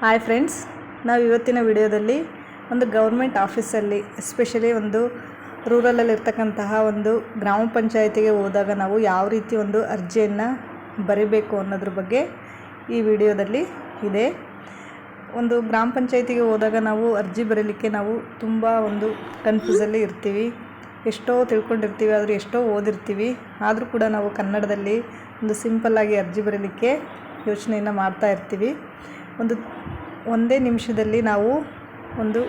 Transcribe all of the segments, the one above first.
Hi friends ನಾವು ಇವತ್ತಿನ ವಿಡಿಯೋದಲ್ಲಿ ಒಂದು ಗೌರ್ಮೆಂಟ್ ಆಫೀಸಲ್ಲಿ ಎಸ್ಪೆಷಲಿ ಒಂದು ರೂರಲಲ್ಲಿರ್ತಕ್ಕಂತಹ ಒಂದು ಗ್ರಾಮ ಪಂಚಾಯತಿಗೆ ಹೋದಾಗ ನಾವು ಯಾವ ರೀತಿ ಒಂದು ಅರ್ಜಿಯನ್ನು ಬರಿಬೇಕು ಅನ್ನೋದ್ರ ಬಗ್ಗೆ ಈ ವಿಡಿಯೋದಲ್ಲಿ ಇದೆ. ಒಂದು ಗ್ರಾಮ ಪಂಚಾಯತಿಗೆ ಹೋದಾಗ ನಾವು ಅರ್ಜಿ ಬರೀಲಿಕ್ಕೆ ನಾವು ತುಂಬ ಒಂದು ಕನ್ಫ್ಯೂಸಲ್ಲಿ ಇರ್ತೀವಿ. ಎಷ್ಟೋ ತಿಳ್ಕೊಂಡಿರ್ತೀವಿ, ಆದರೂ ಎಷ್ಟೋ ಓದಿರ್ತೀವಿ. ಆದರೂ ಕೂಡ ನಾವು ಕನ್ನಡದಲ್ಲಿ ಒಂದು ಸಿಂಪಲ್ಲಾಗಿ ಅರ್ಜಿ ಬರೀಲಿಕ್ಕೆ ಯೋಚನೆಯನ್ನು ಮಾಡ್ತಾ ಇರ್ತೀವಿ. ಒಂದು ಒಂದೇ ನಿಮಿಷದಲ್ಲಿ ನಾವು ಒಂದು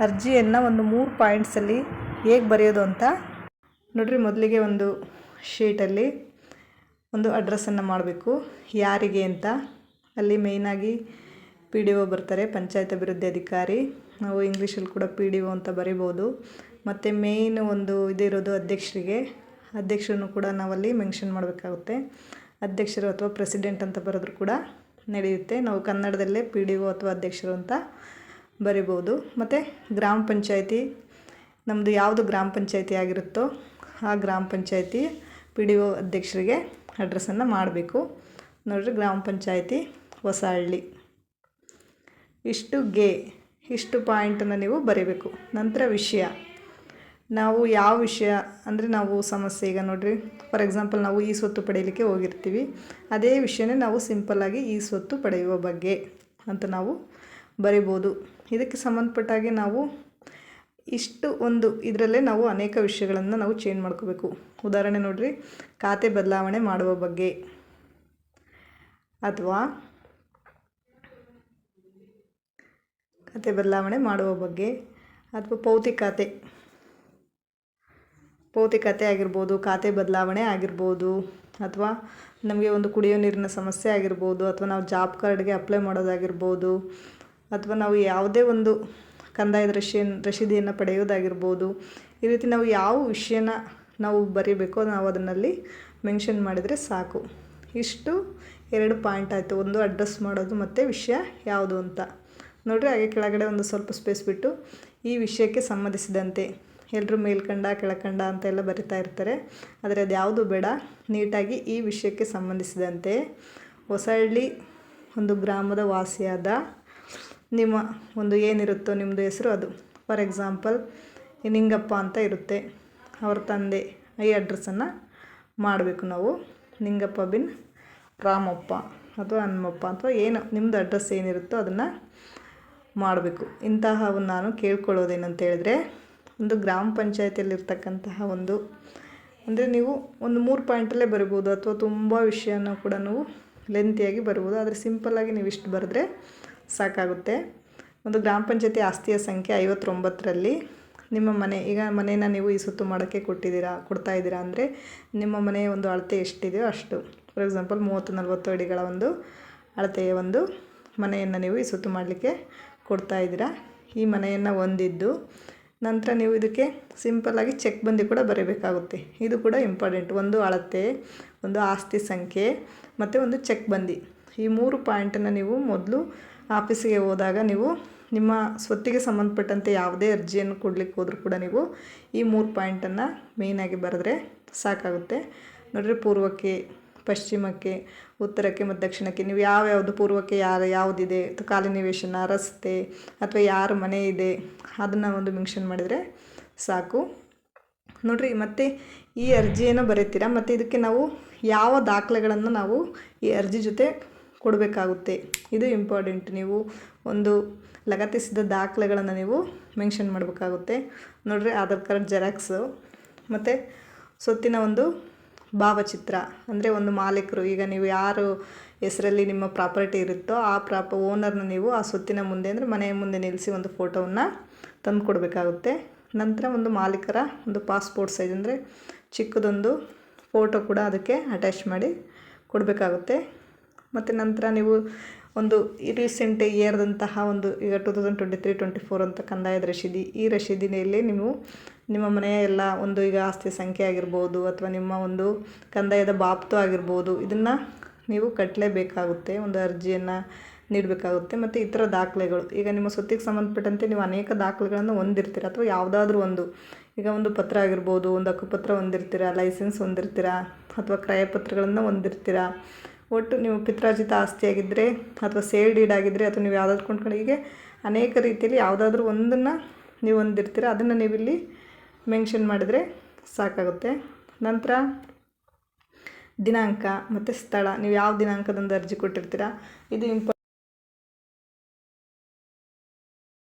ಅರ್ಜಿಯನ್ನು ಒಂದು ಮೂರು ಪಾಯಿಂಟ್ಸಲ್ಲಿ ಹೇಗೆ ಬರೆಯೋದು ಅಂತ ನೋಡಿರಿ ಮೊದಲಿಗೆ ಒಂದು ಶೀಟಲ್ಲಿ ಒಂದು ಅಡ್ರೆಸ್ಸನ್ನು ಮಾಡಬೇಕು. ಯಾರಿಗೆ ಅಂತ? ಅಲ್ಲಿ ಮೇಯ್ನಾಗಿ ಪಿ ಡಿ ಒ ಬರ್ತಾರೆ, ಪಂಚಾಯತ್ ಅಭಿವೃದ್ಧಿ ಅಧಿಕಾರಿ. ನಾವು ಇಂಗ್ಲೀಷಲ್ಲಿ ಕೂಡ ಪಿ ಡಿ ಒ ಅಂತ ಬರಿಬೋದು. ಮತ್ತು ಮೇಯ್ನ್ ಒಂದು ಇದಿರೋದು ಅಧ್ಯಕ್ಷರಿಗೆ. ಅಧ್ಯಕ್ಷರನ್ನು ಕೂಡ ನಾವಲ್ಲಿ ಮೆನ್ಷನ್ ಮಾಡಬೇಕಾಗುತ್ತೆ. ಅಧ್ಯಕ್ಷರು ಅಥವಾ ಪ್ರೆಸಿಡೆಂಟ್ ಅಂತ ಬರೆದ್ರು ಕೂಡ ನಡೆಯುತ್ತೆ. ನಾವು ಕನ್ನಡದಲ್ಲೇ ಪಿ ಡಿ ಒ ಅಥವಾ ಅಧ್ಯಕ್ಷರು ಅಂತ ಬರಿಬೋದು. ಮತ್ತು ಗ್ರಾಮ ಪಂಚಾಯತಿ ನಮ್ಮದು ಯಾವುದು ಗ್ರಾಮ ಪಂಚಾಯತಿ ಆಗಿರುತ್ತೋ ಆ ಗ್ರಾಮ ಪಂಚಾಯತಿ ಪಿ ಡಿ ಒ ಅಧ್ಯಕ್ಷರಿಗೆ ಅಡ್ರೆಸ್ಸನ್ನು ಮಾಡಬೇಕು. ನೋಡಿರಿ ಗ್ರಾಮ ಪಂಚಾಯತಿ ಹೊಸಹಳ್ಳಿ. ಇಷ್ಟು ಗೆ, ಇಷ್ಟು ಪಾಯಿಂಟನ್ನು ನೀವು ಬರೀಬೇಕು. ನಂತರ ವಿಷಯ. ನಾವು ಯಾವ ವಿಷಯ ಅಂದರೆ ನಾವು ಸಮಸ್ಯೆ ಈಗ ನೋಡಿರಿ. ಫಾರ್ ಎಕ್ಸಾಂಪಲ್ ನಾವು ಈ ಸ್ವತ್ತು ಪಡೆಯಲಿಕ್ಕೆ ಹೋಗಿರ್ತೀವಿ. ಅದೇ ವಿಷಯನೇ ನಾವು ಸಿಂಪಲ್ಲಾಗಿ ಈ ಸ್ವತ್ತು ಪಡೆಯುವ ಬಗ್ಗೆ ಅಂತ ನಾವು ಬರಿಬೋದು. ಇದಕ್ಕೆ ಸಂಬಂಧಪಟ್ಟಾಗೆ ನಾವು ಇಷ್ಟು ಒಂದು ಇದರಲ್ಲೇ ನಾವು ಅನೇಕ ವಿಷಯಗಳನ್ನು ನಾವು ಚೇಂಜ್ ಮಾಡ್ಕೋಬೇಕು. ಉದಾಹರಣೆ ನೋಡಿರಿ, ಖಾತೆ ಬದಲಾವಣೆ ಮಾಡುವ ಬಗ್ಗೆ ಅಥವಾ ಖಾತೆ ಬದಲಾವಣೆ ಮಾಡುವ ಬಗ್ಗೆ ಅಥವಾ ಪೌತಿ ಖಾತೆ. ಪೌತಿ ಖಾತೆ ಆಗಿರ್ಬೋದು, ಖಾತೆ ಬದಲಾವಣೆ ಆಗಿರ್ಬೋದು, ಅಥವಾ ನಮಗೆ ಒಂದು ಕುಡಿಯೋ ನೀರಿನ ಸಮಸ್ಯೆ ಆಗಿರ್ಬೋದು, ಅಥವಾ ನಾವು ಜಾಬ್ ಕಾರ್ಡ್ಗೆ ಅಪ್ಲೈ ಮಾಡೋದಾಗಿರ್ಬೋದು, ಅಥವಾ ನಾವು ಯಾವುದೇ ಒಂದು ಕಂದಾಯದ ರಶಿಯನ್ ರಶೀದಿಯನ್ನು ಪಡೆಯೋದಾಗಿರ್ಬೋದು, ಈ ರೀತಿ ನಾವು ಯಾವ ವಿಷಯನ ನಾವು ಬರೀಬೇಕೋ ನಾವು ಅದನ್ನಲ್ಲಿ ಮೆನ್ಷನ್ ಮಾಡಿದರೆ ಸಾಕು. ಇಷ್ಟು ಎರಡು ಪಾಯಿಂಟ್ ಆಯಿತು. ಒಂದು ಅಡ್ರೆಸ್ ಮಾಡೋದು ಮತ್ತು ವಿಷಯ ಯಾವುದು ಅಂತ. ನೋಡಿರಿ, ಹಾಗೆ ಕೆಳಗಡೆ ಒಂದು ಸ್ವಲ್ಪ ಸ್ಪೇಸ್ ಬಿಟ್ಟು ಈ ವಿಷಯಕ್ಕೆ ಸಂಬಂಧಿಸಿದಂತೆ. ಎಲ್ಲರೂ ಮೇಲ್ಕಂಡ, ಕೆಳಕಂಡ ಅಂತೆಲ್ಲ ಬರಿತಾ ಇರ್ತಾರೆ. ಆದರೆ ಅದು ಯಾವುದು ಬೇಡ. ನೀಟಾಗಿ ಈ ವಿಷಯಕ್ಕೆ ಸಂಬಂಧಿಸಿದಂತೆ ಹೊಸಹಳ್ಳಿ ಒಂದು ಗ್ರಾಮದ ವಾಸಿಯಾದ ನಿಮ್ಮ ಒಂದು ಏನಿರುತ್ತೋ ನಿಮ್ಮದು ಹೆಸರು ಅದು. ಫಾರ್ ಎಕ್ಸಾಂಪಲ್ ನಿಂಗಪ್ಪ ಅಂತ ಇರುತ್ತೆ. ಅವ್ರ ತಂದೆ ಈ ಅಡ್ರೆಸ್ಸನ್ನು ಮಾಡಬೇಕು ನಾವು. ನಿಂಗಪ್ಪ ಬಿನ್ ರಾಮಪ್ಪ ಅಥವಾ ಹನುಮಪ್ಪ ಅಥವಾ ಏನು ನಿಮ್ಮದು ಅಡ್ರೆಸ್ ಏನಿರುತ್ತೋ ಅದನ್ನು ಮಾಡಬೇಕು. ಇಂತಹ ನಾನು ಕೇಳ್ಕೊಳ್ಳೋದೇನಂತ ಹೇಳಿದ್ರೆ ಒಂದು ಗ್ರಾಮ ಪಂಚಾಯತಿಯಲ್ಲಿರ್ತಕ್ಕಂತಹ ಒಂದು, ಅಂದರೆ ನೀವು ಒಂದು ಮೂರು ಪಾಯಿಂಟಲ್ಲೇ ಬರಿಬೋದು ಅಥವಾ ತುಂಬ ವಿಷಯನ ಕೂಡ ನೀವು ಲೆಂತಿಯಾಗಿ ಬರ್ಬೋದು. ಆದರೆ ಸಿಂಪಲ್ಲಾಗಿ ನೀವು ಇಷ್ಟು ಬರೆದ್ರೆ ಸಾಕಾಗುತ್ತೆ. ಒಂದು ಗ್ರಾಮ ಪಂಚಾಯತಿ ಆಸ್ತಿಯ ಸಂಖ್ಯೆ ಐವತ್ತೊಂಬತ್ತರಲ್ಲಿ ನಿಮ್ಮ ಮನೆ, ಈಗ ಮನೇನ ನೀವು ಈ ಸುತ್ತು ಮಾಡೋಕ್ಕೆ ಕೊಟ್ಟಿದ್ದೀರಾ, ಕೊಡ್ತಾ ಇದ್ದೀರಾ ಅಂದರೆ ನಿಮ್ಮ ಮನೆಯ ಒಂದು ಅಳತೆ ಎಷ್ಟಿದೆಯೋ ಅಷ್ಟು. ಫಾರ್ ಎಕ್ಸಾಂಪಲ್ ಮೂವತ್ತು, ನಲ್ವತ್ತು ಅಡಿಗಳ ಒಂದು ಅಳತೆಯ ಒಂದು ಮನೆಯನ್ನು ನೀವು ಈ ಸುತ್ತು ಮಾಡಲಿಕ್ಕೆ ಕೊಡ್ತಾ ಇದ್ದೀರಾ. ಈ ಮನೆಯನ್ನು ಹೊಂದಿದ್ದು ನಂತರ ನೀವು ಇದಕ್ಕೆ ಸಿಂಪಲ್ಲಾಗಿ ಚೆಕ್ ಬಂದಿ ಕೂಡ ಬರೀಬೇಕಾಗುತ್ತೆ. ಇದು ಕೂಡ ಇಂಪಾರ್ಟೆಂಟ್ ಒಂದು ಅಳತೆ, ಒಂದು ಆಸ್ತಿ ಸಂಖ್ಯೆ, ಮತ್ತು ಒಂದು ಚೆಕ್ ಬಂದಿ. ಈ ಮೂರು ಪಾಯಿಂಟನ್ನು ನೀವು ಮೊದಲು ಆಫೀಸಿಗೆ ಹೋದಾಗ ನೀವು ನಿಮ್ಮ ಸ್ವತ್ತಿಗೆ ಸಂಬಂಧಪಟ್ಟಂತೆ ಯಾವುದೇ ಅರ್ಜಿಯನ್ನು ಕೊಡಲಿಕ್ಕೆ ಹೋದರೂ ಕೂಡ ನೀವು ಈ ಮೂರು ಪಾಯಿಂಟನ್ನು ಮೇಯ್ನಾಗಿ ಬರೆದ್ರೆ ಸಾಕಾಗುತ್ತೆ. ನೋಡಿರಿ ಪೂರ್ವಕ್ಕೆ ಪಶ್ಚಿಮಕ್ಕೆ, ಉತ್ತರಕ್ಕೆ ಮತ್ತು ದಕ್ಷಿಣಕ್ಕೆ ನೀವು ಯಾವ ಯಾವುದು ಪೂರ್ವಕ್ಕೆ, ಯಾರು ಯಾವುದಿದೆ, ಅಥವಾ ಖಾಲಿ ನಿವೇಶನ ರಸ್ತೆ, ಅಥವಾ ಯಾರ ಮನೆ ಇದೆ, ಅದನ್ನು ಒಂದು ಮೆನ್ಷನ್ ಮಾಡಿದರೆ ಸಾಕು. ನೋಡಿರಿ, ಮತ್ತು ಈ ಅರ್ಜಿಯನ್ನು ಬರೀತೀರಾ? ಮತ್ತು ಇದಕ್ಕೆ ನಾವು ಯಾವ ದಾಖಲೆಗಳನ್ನು ನಾವು ಈ ಅರ್ಜಿ ಜೊತೆ ಕೊಡಬೇಕಾಗುತ್ತೆ? ಇದು ಇಂಪಾರ್ಟೆಂಟ್ ನೀವು ಒಂದು ಲಗತ್ತಿಸಿದ ದಾಖಲೆಗಳನ್ನು ನೀವು ಮೆನ್ಷನ್ ಮಾಡಬೇಕಾಗುತ್ತೆ. ನೋಡಿರಿ, ಆಧಾರ್ ಕಾರ್ಡ್, ಜೆರಾಕ್ಸು, ಮತ್ತು ಸೊತ್ತಿನ ಒಂದು ಭಾವಚಿತ್ರ, ಅಂದರೆ ಒಂದು ಮಾಲೀಕರು, ಈಗ ನೀವು ಯಾರು ಹೆಸರಲ್ಲಿ ನಿಮ್ಮ ಪ್ರಾಪರ್ಟಿ ಇರುತ್ತೋ ಆ ಪ್ರಾಪ, ಓನರ್ನ ನೀವು ಆ ಸೊತ್ತಿನ ಮುಂದೆ, ಅಂದರೆ ಮನೆಯ ಮುಂದೆ ನಿಲ್ಲಿಸಿ ಒಂದು ಫೋಟೋವನ್ನು ತಂದು ಕೊಡಬೇಕಾಗುತ್ತೆ ನಂತರ ಒಂದು ಮಾಲೀಕರ ಒಂದು ಪಾಸ್ಪೋರ್ಟ್ ಸೈಜ್, ಅಂದರೆ ಚಿಕ್ಕದೊಂದು ಫೋಟೋ ಕೂಡ ಅದಕ್ಕೆ ಅಟ್ಯಾಚ್ ಮಾಡಿ ಕೊಡಬೇಕಾಗುತ್ತೆ. ಮತ್ತು ನಂತರ ನೀವು ಒಂದು ರೀಸೆಂಟ್ ಇಯರ್ದಂತಹ ಒಂದು ಈಗ two thousand twenty three twenty four ಅಂತ ಕಂದಾಯದ ರಶೀದಿ, ಈ ರಶೀದಿನಲ್ಲಿ ನೀವು ನಿಮ್ಮ ಮನೆಯ ಎಲ್ಲ ಒಂದು ಈಗ ಆಸ್ತಿ ಸಂಖ್ಯೆ ಆಗಿರ್ಬೋದು ಅಥವಾ ನಿಮ್ಮ ಒಂದು ಕಂದಾಯದ ಬಾಪ್ತು ಆಗಿರ್ಬೋದು, ಇದನ್ನು ನೀವು ಕಟ್ಟಲೇಬೇಕಾಗುತ್ತೆ ಒಂದು ಅರ್ಜಿಯನ್ನು ನೀಡಬೇಕಾಗುತ್ತೆ ಮತ್ತು ಇತರ ದಾಖಲೆಗಳು. ಈಗ ನಿಮ್ಮ ಸುತ್ತಿಗೆ ಸಂಬಂಧಪಟ್ಟಂತೆ ನೀವು ಅನೇಕ ದಾಖಲೆಗಳನ್ನು ಹೊಂದಿರ್ತೀರ ಅಥವಾ ಯಾವುದಾದ್ರೂ ಒಂದು, ಈಗ ಒಂದು ಪತ್ರ ಆಗಿರ್ಬೋದು, ಒಂದು ಹಕ್ಕುಪತ್ರ ಹೊಂದಿರ್ತೀರ, ಲೈಸೆನ್ಸ್ ಹೊಂದಿರ್ತೀರ ಅಥವಾ ಕ್ರಯಪತ್ರಗಳನ್ನು ಹೊಂದಿರ್ತೀರ, ಒಟ್ಟು ನೀವು ಪಿತ್ರಾರ್ಜಿತ ಆಸ್ತಿಯಾಗಿದ್ದರೆ ಅಥವಾ ಸೇಲ್ ಡೀಡ್ ಆಗಿದ್ದರೆ ಅಥವಾ ನೀವು ಯಾವುದಾದ್ರು ಕೊಂಡ್ಕೊಂಡು, ಹೀಗೆ ಅನೇಕ ರೀತಿಯಲ್ಲಿ ಯಾವುದಾದ್ರೂ ಒಂದನ್ನು ನೀವು ಹೊಂದಿರ್ತೀರ, ಅದನ್ನು ನೀವಿಲ್ಲಿ ಮೆನ್ಷನ್ ಮಾಡಿದರೆ ಸಾಕಾಗುತ್ತೆ. ನಂತರ ದಿನಾಂಕ ಮತ್ತು ಸ್ಥಳ. ನೀವು ಯಾವ ದಿನಾಂಕದಂದು ಅರ್ಜಿ ಕೊಟ್ಟಿರ್ತೀರ? ಇದು ಇಂಪಾರ್ಟೆಂಟ್